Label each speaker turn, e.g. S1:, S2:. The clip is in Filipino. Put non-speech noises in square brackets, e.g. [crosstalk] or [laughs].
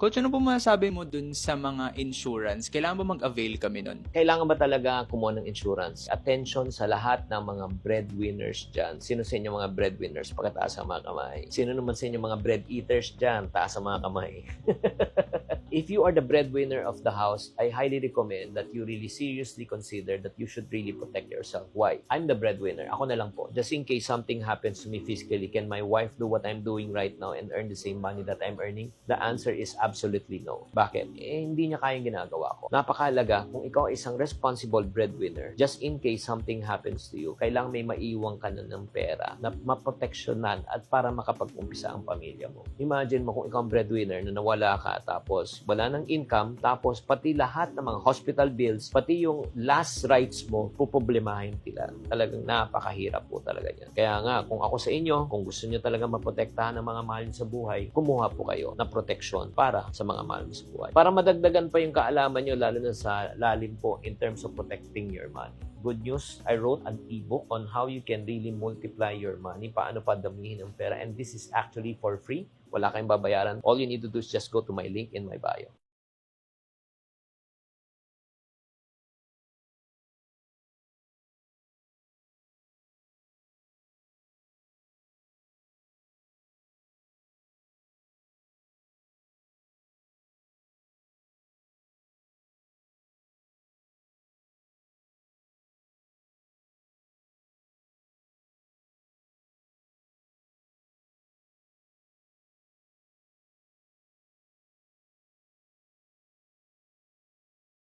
S1: Coach, ano po masasabi mo dun sa mga insurance? Kailangan ba mag-avail kami nun?
S2: Kailangan ba talaga kumuha ng insurance? Attention sa lahat ng mga breadwinners dyan. Sino sa inyo mga breadwinners? Pakataas ang mga kamay. Sino naman sa inyo mga bread eaters dyan? Taas ang mga kamay. [laughs] If you are the breadwinner of the house, I highly recommend that you really seriously consider that you should really protect yourself. Why? I'm the breadwinner. Ako na lang po. Just in case something happens to me physically, can my wife do what I'm doing right now and earn the same money that I'm earning? The answer is absolutely no. Bakit? Eh, hindi niya kayang ginagawa ko. Napakahalaga kung ikaw ay isang responsible breadwinner, just in case something happens to you, kailangan may maiwang ka na ng pera na maproteksyonan at para makapag-umpisa ang pamilya mo. Imagine mo kung ikaw ang breadwinner na nawala ka tapos wala ng income tapos pati lahat ng mga hospital bills, pati yung last rights mo, puproblemahin tila. Talagang napakahirap po talaga yan. Kaya nga, kung ako sa inyo, kung gusto nyo talaga maprotektahan ng mga mahal sa buhay, kumuha po kayo na proteksyon para sa mga mahal sa buhay. Para madagdagan pa yung kaalaman nyo, lalo na sa lalim po in terms of protecting your money. Good news, I wrote an ebook on how you can really multiply your money, paano padamihin ang pera, and this is actually for free. Wala kayong babayaran. All you need to do is just go to my link in my bio.